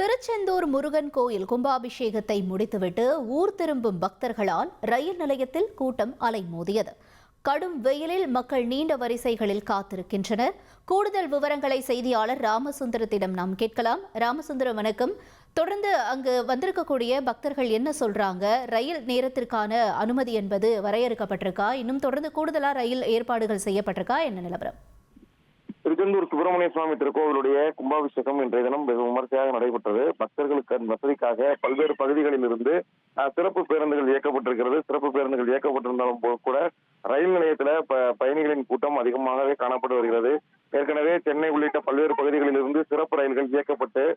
திருச்செந்தூர் முருகன் கோயில் கும்பாபிஷேகத்தை முடித்துவிட்டு ஊர் திரும்பும் பக்தர்களால் ரயில் நிலையத்தில் கூட்டம் அலைமோதியது. கடும் வெயிலில் மக்கள் நீண்ட வரிசைகளில் காத்திருக்கின்றனர். கூடுதல் விவரங்களை செய்தியாளர் ராமசுந்தரத்திடம் நாம் கேட்கலாம். ராமசுந்தரம் வணக்கம். தொடர்ந்து அங்கு வந்திருக்கக்கூடிய பக்தர்கள் என்ன சொல்றாங்க? ரயில் நேரத்திற்கான அனுமதி என்பது வரையறுக்கப்பட்டிருக்கா? இன்னும் தொடர்ந்து கூடுதலாக ரயில் ஏற்பாடுகள் செய்யப்பட்டிருக்கா? என்ன நிலவரம்? திருச்செந்தூர் சுப்பிரமணிய சுவாமி திருக்கோவிலுடைய கும்பாபிஷேகம் இன்றைய தினம் வெகு விமர்சையாக நடைபெற்றது. பக்தர்களுக்கு வசதிக்காக பல்வேறு பகுதிகளில் இருந்து சிறப்பு பேருந்துகள் இயக்கப்பட்டிருக்கிறது. சிறப்பு பேருந்துகள் இயக்கப்பட்டிருந்தாலும் கூட ரயில் நிலையத்துல ப- பயணிகளின் கூட்டம் அதிகமாகவே காணப்பட்டு வருகிறது. ஏற்கனவே சென்னை உள்ளிட்ட பல்வேறு பகுதிகளில் இருந்து சிறப்பு ரயில்கள் இயக்கப்பட்டு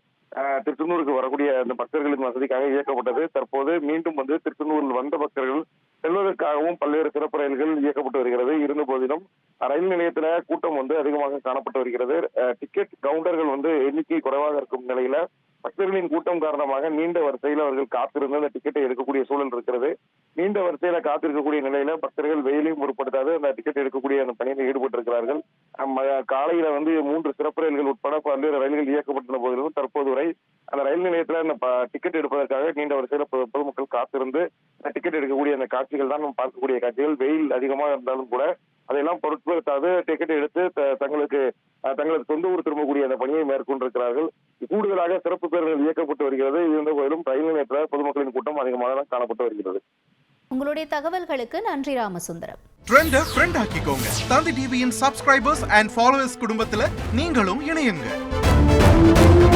திருச்செந்தூருக்கு வரக்கூடிய அந்த பக்தர்களின் வசதிக்காக இயக்கப்பட்டது. தற்போது மீண்டும் வந்து திருச்செந்தூரில் வந்த பக்தர்கள் செல்வதற்காகவும் பல்வேறு சிறப்பு ரயில்கள் இயக்கப்பட்டு வருகிறது. இருந்த போதிலும் ரயில் நிலையத்தில் கூட்டம் வந்து அதிகமாக காணப்பட்டு வருகிறது. அஹ், டிக்கெட் கவுண்டர்கள் வந்து எண்ணிக்கை குறைவாக இருக்கும் நிலையில பக்தர்களின் கூட்டம் காரணமாக நீண்ட வரிசையில் அவர்கள் காத்திருந்து அந்த டிக்கெட்டை எடுக்கக்கூடிய சூழல் இருக்கிறது. நீண்ட வரிசையில காத்திருக்கக்கூடிய நிலையில பக்தர்கள் வெயிலையும் பொருட்படுத்தாது அந்த டிக்கெட் எடுக்கக்கூடிய அந்த பணியில் ஈடுபட்டிருக்கிறார்கள். காலையில வந்து மூன்று சிறப்பு ரயில்கள் உட்பட பல்வேறு ரயில்கள் இயக்கப்பட்டிருந்த போதிலும் தற்போது வரை அந்த ரயில் நிலையத்தில் அந்த டிக்கெட் எடுப்பதற்காக நீண்ட வரிசையில பொதுமக்கள் காத்திருந்து டிக்கெட் எடுக்கக்கூடிய அந்த காட்சிகள் தான் நம்ம பார்க்கக்கூடிய காட்சிகள். வெயில் அதிகமாக இருந்தாலும் கூட அதையெல்லாம் பொருட்படுத்தாது டிக்கெட் எடுத்து த- தங்களுக்கு தங்களது சொந்த ஊர் திரும்பக்கூடிய அந்த பணியை மேற்கொண்டிருக்கிறார்கள். கூடுதலாக சிறப்பு பேருந்துகள் இயக்கப்பட்டு வருகிறது. இருந்த போதிலும் ரயில் நிலையத்தில் பொதுமக்களின் கூட்டம் அதிகமாக தான் காணப்பட்டு வருகிறது. உங்களுடைய தகவல்களுக்கு நன்றி ராமசுந்தரம். ட்ரெண்ட ஃப்ரெண்ட் ஆக்கிக்கோங்க. தந்தி டிவியின் சப்ஸ்கிரைபர்ஸ் அண்ட் ஃபாலோவர்ஸ் குடும்பத்துல நீங்களும் இணையுங்க.